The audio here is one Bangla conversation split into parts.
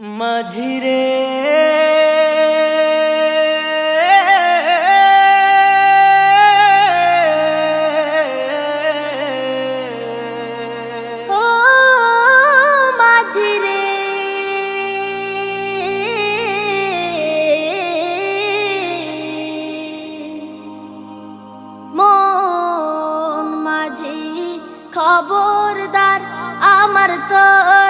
মাঝিরে। খবরদার আমার তরি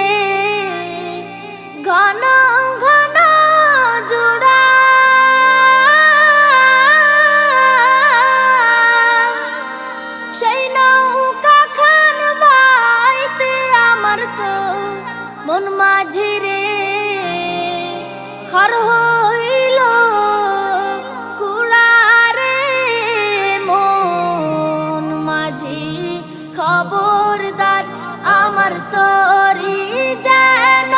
মন মাঝি রে, খর হইল কুড়ারে। মন মাঝি খবরদার আমার তরি যেন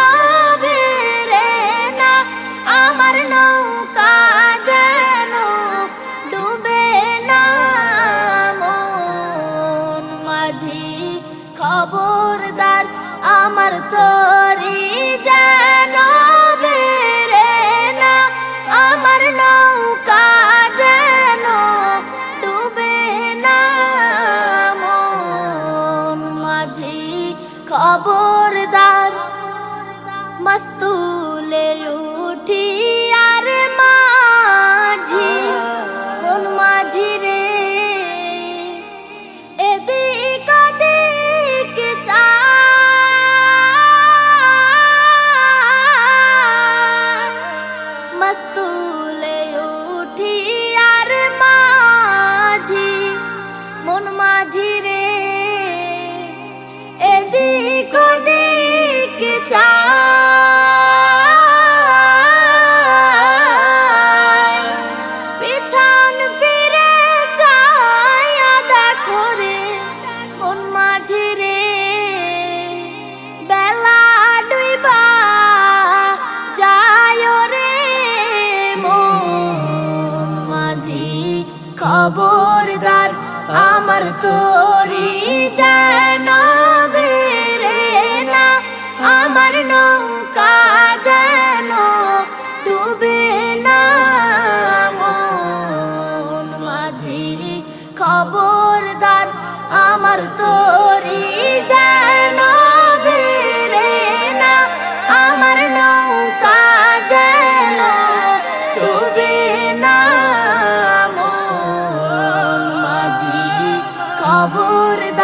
বেরে না, আমার নৌকা যেন ডুবে না। মন মাঝি খবরদার আমার তোরি যেন বেরে না আমার নৌকা যেন ডুবে না। মাঝি খবরদার মাঝি মন মাঝি খবরদার আমার তো por